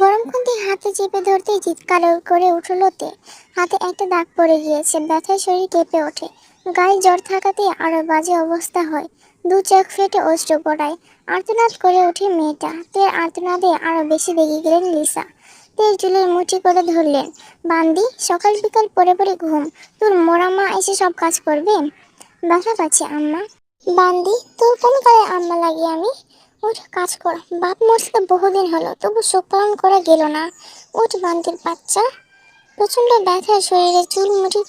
গরম খুন্তি হাতে চেপে ধরতে চিৎকার করে উঠল তে। হাতে একটা দাগ পড়ে গিয়েছে, ব্যথায় শরীর কেঁপে ওঠে। গায়ে জ্বর থাকাতে আরও বাজে অবস্থা হয়। দু চোখ ফেটে অস্ত্র পড়ায়। আর্তনাদ করে ওঠে মেয়েটা। তের আর্তনাদে আরও বেশি রেগে গেলেন লিসা। তের চুলের মুঠি করে ধরলেন। বান্দি, সকাল বিকাল পরে পরে ঘুম। তোর মোরা মা এসে সব কাজ করবে? ব্যথা পাচ্ছি আম্মা। বান্দি, তোর কোন কালে আম্মা লাগি আমি? ওঠ, কাজ কর। বাপ মরতে বহুদিন হলো, তবু শোক পালন করা গেল না। ওঠ, বান্দির বাচ্চা। প্রচণ্ড ব্যথায় শরীরে চুল মুঠি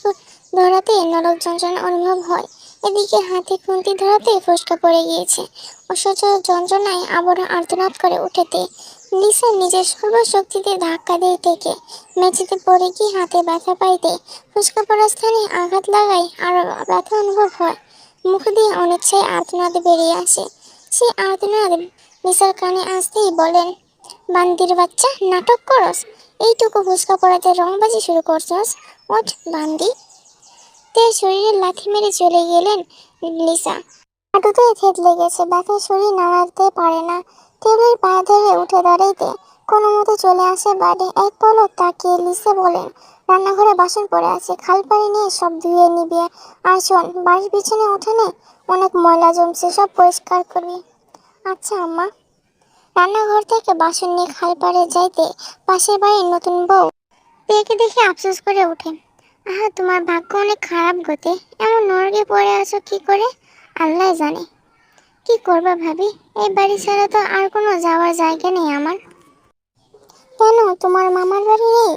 ধরাতে নরক যন্ত্রণা অনুভব হয়। এদিকে হাতে খুন্তি ধরাতে ফসকা পড়ে গিয়েছে। অসহ্য যন্ত্রণায় আবারও আর্তনাদ করে উঠেতে। লিসা নিজের সর্বশক্তিতে ধাক্কা দিয়ে থেকে মেঝেতে পড়ে গিয়ে হাতে ব্যথা পাইতে ফুসকা পড়ার স্থানে আঘাত লাগায় আরও ব্যথা অনুভব হয়। মুখ দিয়ে অনিচ্ছায় আর্তনাদ বেরিয়ে আসে। সেই আর্তনাদ লিসার কানে আসতেই বলেন, বান্দির বাচ্চা, নাটক করস। এইটুকু ফুসকা পড়াতে রংবাজি শুরু করছস? ওঠ, বান্দি। তে শরীরে লাথি মেরে চলে গেলেন লিসা। হাঁটুতে থেতলে লেগেছে ব্যথায় শরীর নামাতে পারে না। টেবিলের পায়ে ধরে উঠে দাঁড়াইতে কোনো মতো চলে আসে বাড়ি। এক পলক তাকিয়ে লিসে বলেন, রান্নাঘরে বাসন পড়ে আছে, খাল পানি নিয়ে সব ধুয়ে নিবি। আর শোন, বাড়ির পিছনে উঠানে অনেক ময়লা জমছে, সব পরিষ্কার করবি। আচ্ছা আম্মা। রান্নাঘর থেকে বাসন নিয়ে খাল পাড়ে যাইতে পাশের বাড়ির নতুন বউ পেয়েকে দেখে আফসোস করে ওঠে। আহা, তোমার ভাগ্য অনেক খারাপ গতে। এমন নরকে পড়ে আছো কি করে? আল্লাহ জানে। কি করবা ভাবি? এই বাড়ি ছাড়া তো আর কোনো যাওয়ার জায়গা নেই আমার। কেন? তোমার মামার বাড়ি নেই?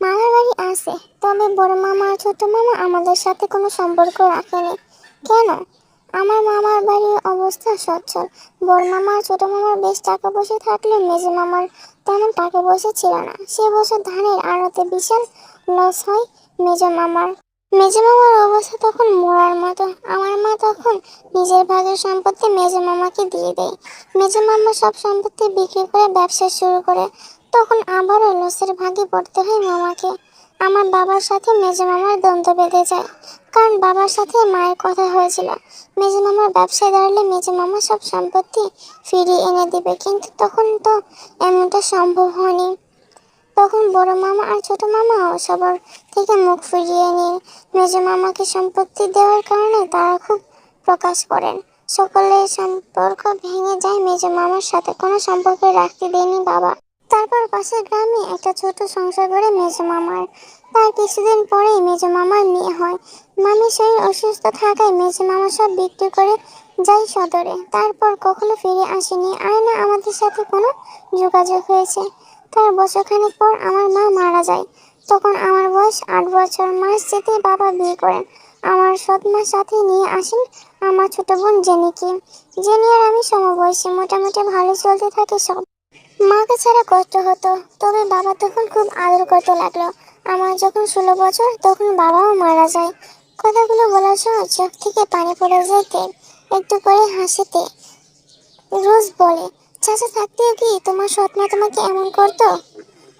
মামার বাড়ি আছে। তবে বড় মামা আর ছোট মামা আমাদের সাথে কোনো সম্পর্ক রাখেনি। কেন? আমার মামার বাড়ির অবস্থা সচ্ছল। বড় মামা ছোট মামার বেশ টাকা পয়সা থাকলে মেজে মামার তেমন টাকা পয়সা ছিল না। সে বছর ধানের আড়তে বিশাল লস হয় মেজ মামার। মেজ মামার অবস্থা তখন মোড়ার মতো। আমার মা তখন নিজের ভাগের সম্পত্তি মেজ মামাকে দিয়ে দেয়। মেজ মামা সব সম্পত্তি বিক্রি করে ব্যবসা শুরু করে। তখন আবারও লসের ভাগে পড়তে হয় মামাকে। আমার বাবার সাথে মেজ মামার দ্বন্দ্ব বেঁধে যায়। কারণ বাবার সাথে মায়ের কথা হয়েছিল। মেজ মামার ব্যবসায় দাঁড়ালে মেজ মামা সব সম্পত্তি ফিরিয়ে এনে দিবে। কিন্তু তখন তো এমনটা সম্ভব হয়নি। তখন বড় মামা আর ছোট মামাও সবার থেকে মুখ ফিরিয়ে নিয়ে মেজ মামাকে সম্পত্তি দেওয়ার কারণে তারা খুব প্রকাশ করেন। সকলের সম্পর্ক ভেঙে যায় মেজ মামার সাথে। কোনো সম্পর্ক রাখতে দেয়নি বাবা। পাশের গ্রামে একটা ছোট সংসার করে মেজ মামার। তার কিছুদিন পরেই মেজ মামার মেয়ে হয়। মামির শরীর অসুস্থ থাকায় মেজ মামা সব বিক্রি করে যাই সদরে। তারপর কখনো ফিরে আসেনি। আর না আমাদের সাথে কোনো যোগাযোগ হয়েছে। তার বছরখানেক পর আমার মা মারা যায়। তখন আমার বয়স আট বছর। মাস যেতে বাবা বিয়ে করেন। আমার সৎ মা সাথে নিয়ে আসেন আমার ছোট বোন জেনিকে। জেনি আর আমি সমবয়সী। মোটামুটি ভালো চলতে থাকে সব। মাকে ছাড়া কষ্ট হতো। তবে বাবা তখন খুব আদর করতে লাগল। আমার যখন ষোলো বছর, তখন বাবাও মারা যায়। কথাগুলো বলার সময় চোখ থেকে পানি পড়ে যেতে একটু করে হাসিতে রোজ বলে, চাচা, থাকতেও কি তোমার সৎমা তোমাকে এমন করতো?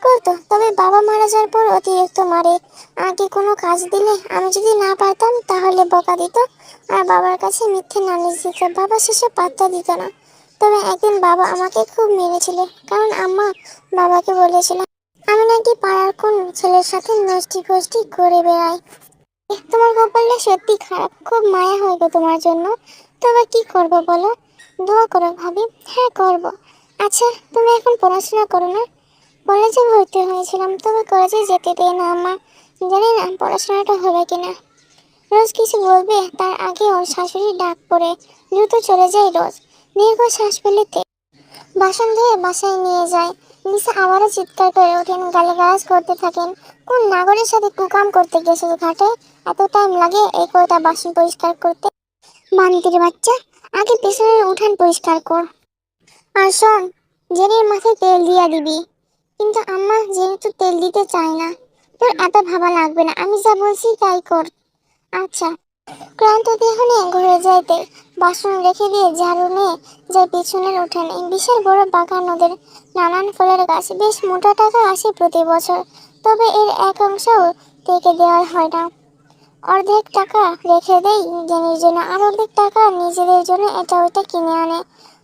করতো, তবে বাবা মারা যাওয়ার পর অতিরিক্ত মারে। আগে কোনো কাজ দিলে আমি যদি না পারতাম, তাহলে বকা দিত। আর বাবার কাছে মিথ্যে নালিশ দিত। বাবা শেষে পাত্তা দিত না। তবে একদিন বাবা আমাকে খুব মেরেছিল, কারণ আম্মা বাবাকে বলেছিল, আমি নাকি পাড়ার কোন ছেলের সাথে নষ্টি ফষ্টি করে বেড়াই? তোমার কপালটা সত্যি খারাপ, খুব মায়া হয়ে গো তোমার জন্য। তবে কি করব বলো? দোয়া করো ভাবি হ্যাঁ করব। আচ্ছা তুমি এখন পড়াশোনা করো না? কলেজে ভর্তি হয়েছিলাম, তবে কলেজে যেতে দেয় না আম্মা। জানি না পড়াশোনাটা হবে কিনা। রোজ কিছু বলবে, তার আগে ওর শাশুড়ি ডাক পড়ে, দ্রুত চলে যায় রোজ। দীর্ঘ শ্বাস ফেলিতে বাসন ধুয়ে বাসায় নিয়ে যায়। নিশা আবারও চিৎকার করে ওঠেন, গালিগালাজ করতে থাকেন। কোন নাগরের সাথে কুকাম করতে গেছে ঘাটে? এত টাইম লাগে এই কয়টা বাসন পরিষ্কার করতে? বান্তির বাচ্চা, আগে পেছনের উঠান পরিষ্কার কর। আর শোন জেনির মাথায় তেল দিয়া দিবি। কিন্তু আম্মা জেনি তো তেল দিতে চায় না, তোর এত ভাবা লাগবে না, আমি যা বলছি তাই কর। আচ্ছা ক্লান্ত দেহ নিয়ে ঘুরে যাইতে বাসন রেখে দিয়ে ঝাড়ু নিয়ে যায় পিছনের উঠানে। বিশাল বড় বাগান ওদের নানান ফলের গাছ। বেশ মোটা টাকা আসে প্রতি বছর। তবে এর এক অংশও থেকে দেওয়া হয় না। অর্ধেক টাকা রেখে দেয় জেনির জন্য। আর অর্ধেক টাকা নিজেদের জন্য এটা ওটা কিনে আনে।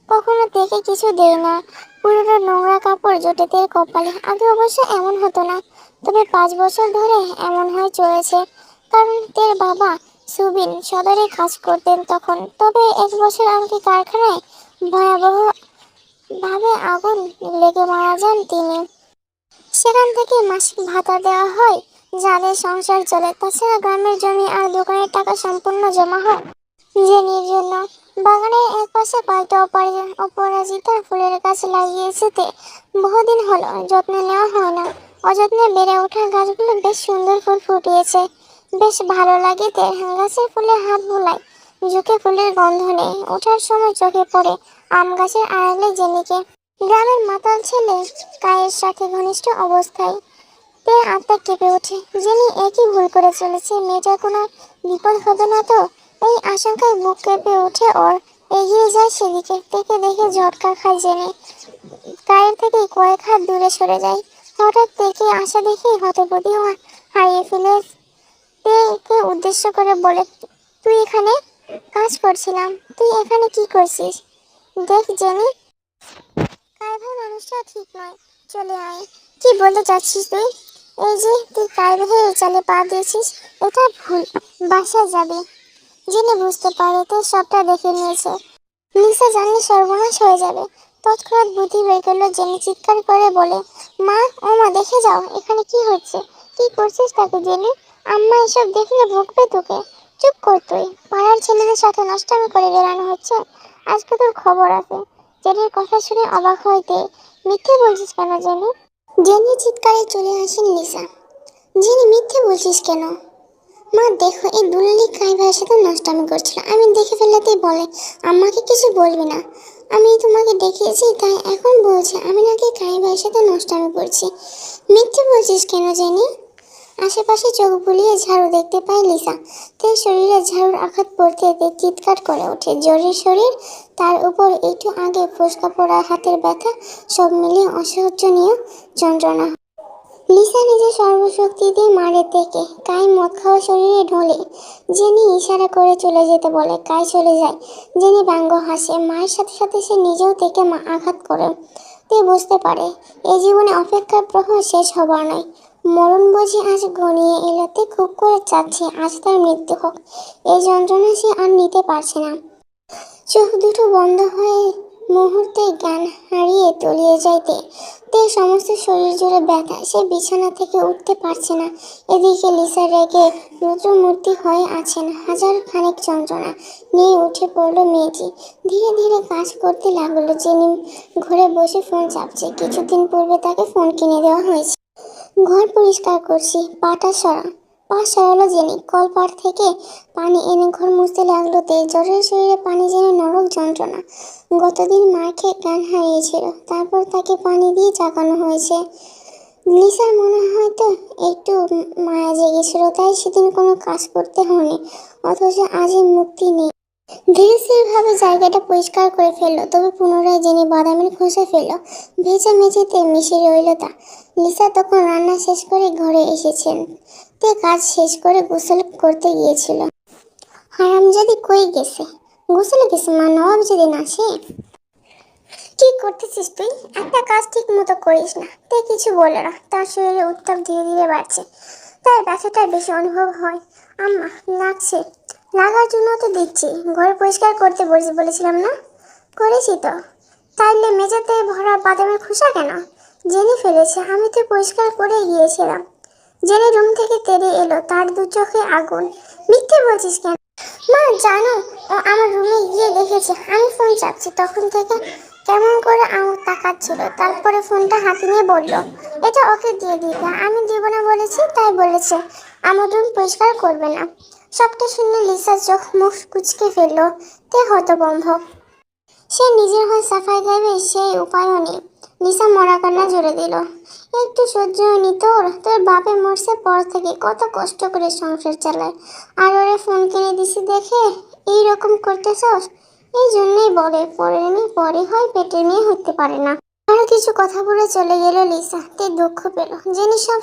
কখনো থেকে কিছু দেয় না। পুরোনো নোংরা কাপড় জোটেতে কপালে। আগে অবশ্য এমন হতো না। তবে পাঁচ বছর ধরে এমন হয়ে চলেছে। কারণ তের বাবা সুবিন সদরে কাজ করতেন তখন। তবে এক বছর আগে কারখানায় ভয়াবহ ভাবে আগুন লেগে মারা যান তিনি। সেখান থেকে মাসিক ভাতা দেওয়া হয়, যাদের সংসার চলে। তাছাড়া গ্রামের জমি আর দোকানের টাকা সম্পূর্ণ জমা হয় জেনির জন্য। বাগানের এক পাশে কয়েকটা অপরা- অপরাজিতা ফুলের গাছ লাগিয়েছে বহুদিন হলো, যত্ন নেওয়া হয় না। অযত্নে বেড়ে ওঠা গাছগুলো বেশ সুন্দর ফুল ফুটিয়েছে। বেশ ভালো লাগে তে। গাছের ফুলে হাত বুলায় ঝুঁকে ফুলের গন্ধ নেই। ওঠার সময় চোখে পড়ে আম গাছের আড়ালে জেনিকে। গ্রামের মাতাল ছেলে কায়ের সাথে ঘনিষ্ঠ অবস্থায়। তে আত্মা কেঁপে ওঠে। জেনি একই ভুল করে চলেছে। মেয়েটার কোনো বিপদ হবে না তো? এই আশঙ্কায় বুক কেঁপে ওঠে ওর। এগিয়ে যায় সেদিকে। থেকে দেখে ঝটকা খায় জেনে। গায়ের থেকে কয়েক হাত দূরে সরে যায়। হঠাৎ থেকে আসা দেখে হতপতি হারিয়ে ফেলে তেকে উদ্দেশ্য করে বলে, তুই এখানে কাজ করছিলাম, তুই এখানে কি করছিস? দেখ জেনি কায়ভার মানুষটা ঠিক নয়, চলে আয়। কি বলতে চাচ্ছিস তুই? এই যে, তুই কায়ভাবে এই চালে পা দিয়েছিস, এটা ভুল, বাসায় যাবে। জেনে বুঝতে পারে তো সবটা দেখে নিয়েছে। লিসা জানলে সর্বনাশ হয়ে যাবে। তৎক্ষণাৎ বুদ্ধি বের করল, জেনে চিৎকার করে বলে, মা, ও মা, দেখে যাও, এখানে কি হচ্ছে? কি করছিস তাকে জেনে? আম্মা এসব দেখলে ভুগবে তোকে। চুপ কর তুই। পাড়ার ছেলেদের সাথে নষ্টামি করে বেড়ানো হচ্ছে। আজকে তোর খবর আছে। জেনের কথা শুনে অবাক হইতে মিথ্যে বলছিস কেন জেনি? জেনি চিৎকারে চলে আসেন লিসা। জেনি মিথ্যে বলছিস কেন? মা, দেখো, এই দুললি কাই ভাইয়ের সাথে নষ্টামি করছিল। আমি দেখে ফেলতেই বলে, আমাকে কিছু বলবি না। আমি তোমাকে দেখিয়েছি, তাই এখন বলছে, আমি নাকি কাই ভাইয়ের সাথে নষ্টামি করছি। মিথ্যে বলছিস কেন জেনি? আশেপাশে চোখ বুলিয়ে ঝাড়ু দেখতে পায় লিসা। তার শরীরে ঝাড়ুর আঘাত পড়তে চিৎকার করে ওঠে। জোরের শরীর, তার উপর একটু আগে ফোসকা পড়া হাতের ব্যথা, সব মিলিয়ে অসহ্যনীয় যন্ত্রণা। লিসা নিজের সর্বশক্তি দিয়ে মারে থেকে কাই মদ খাওয়া শরীরে ঢলে জেনি ইশারা করে চলে যেতে বলে, কাই চলে যায় জেনি ব্যঙ্গ হাসে, মায়ের সাথে সাথে সে নিজেও থেকে মা আঘাত করে। তে বুঝতে পারে এই জীবনে অপেক্ষার প্রহর শেষ হবার নয়। মরণ বুঝি আজ ঘনিয়ে এলোতে খুব করে চাচ্ছে, আজ তার মৃত্যু হোক। এই যন্ত্রণা সে আর নিতে পারছে না। চোখ দুটো বন্ধ হয়ে মুহূর্তে জ্ঞান হারিয়ে তলিয়ে যাইতে তে। সমস্ত শরীর জুড়ে ব্যথা, সে বিছানা থেকে উঠতে পারছে না। এদিকে লিসা রেগে রুদ্রমূর্তি হয়ে আছেন হাজার খানেক যন্ত্রণা নিয়ে উঠে পড়ল মেয়েটি। ধীরে ধীরে কাজ করতে লাগল জেনি ঘরে বসে ফোন চাপছে। কিছুদিন পূর্বে তাকে ফোন কিনে দেওয়া হয়েছে। ঘর পরিষ্কার করছি, পাটা সরা। পা সরালো জেনি কলপাট থেকে পানি এনে ঘর মুছতে লাগল তে জ্বরের শরীরে পানি যেন নরক যন্ত্রণা। গতদিন মার খেয়ে গান হারিয়েছিল, তারপর তাকে পানি দিয়ে জাগানো হয়েছে। লিসার মনে হয়তো একটু মায়া জেগেছিল, তাই সেদিন কোনো কাজ করতে হয়নি, অথচ আজই মুক্তি নেই। ধীরে ভাবে জায়গাটা পরিষ্কার করে ফেলল, তবে পুনরায় জেনে বাদামের খোসা ফেলল, ভেজা মেঝেতে মিশে রইল তা। লিসা তখন রান্না শেষ করে ঘরে এসেছেন। তে কাজ শেষ করে গোসল করতে গিয়েছিল। হারামজাদি কই গেছে? গোসলে গেছে মা, নবাব যেদিন আসে? কি করতেছিস তুই? একটা কাজ ঠিক মতো করিস না। তে কিছু বলে না, তার শরীরে উত্তাপ ধীরে ধীরে বাড়ছে। তার ব্যথাটা বেশি অনুভব হয়। আম্মা, লাগছে। লাগার জন্য তো দিচ্ছি ঘর পরিষ্কার করতে বলেছি, বলেছিলাম না? করেছি তো। তাইলে মেঝেতে ভরা বাদামের খোসা কেন? জেনে ফেলেছে, আমি তো পরিষ্কার করে গিয়েছিলাম। জেনে রুম থেকে তেড়ে এলো, তার দু চোখে আগুন। মিথ্যে বলছিস কেন? মা, জানো আমার রুমে গিয়ে দেখেছে, আমি ফোন চাপছি, তখন থেকে কেমন করে আঙুল তাকাচ্ছিল, তারপরে ফোনটা হাতে নিয়ে বলল, এটা ওকে দিয়ে দিতে, আমি দিব না বলেছি, তাই বলেছে, আমার রুম পরিষ্কার করবে না। সবটা শুনে লিসার চোখ মুখ কুচকে ফেলল। তে হতবম্ভ সে নিজের হয়ে সাফাই দেবে সেই উপায়ও নেই। লিসা মরা কান্না জুড়ে দিল। একটু সহ্য হয়নি তোর? তোর বাপে মরছে পর থেকে। কত কষ্ট করে সংসার চালায়। আর ওরে ফোন কিনে দিছি দেখে? এই রকম করতেছস? এই জন্যই বলে, পরের মেয়ে পরে হয়, পেটের মেয়ে হতে পারে না। আরও কিছু কথা বলে চলে গেল লিসা। তে দুঃখ পেল। জেনি সব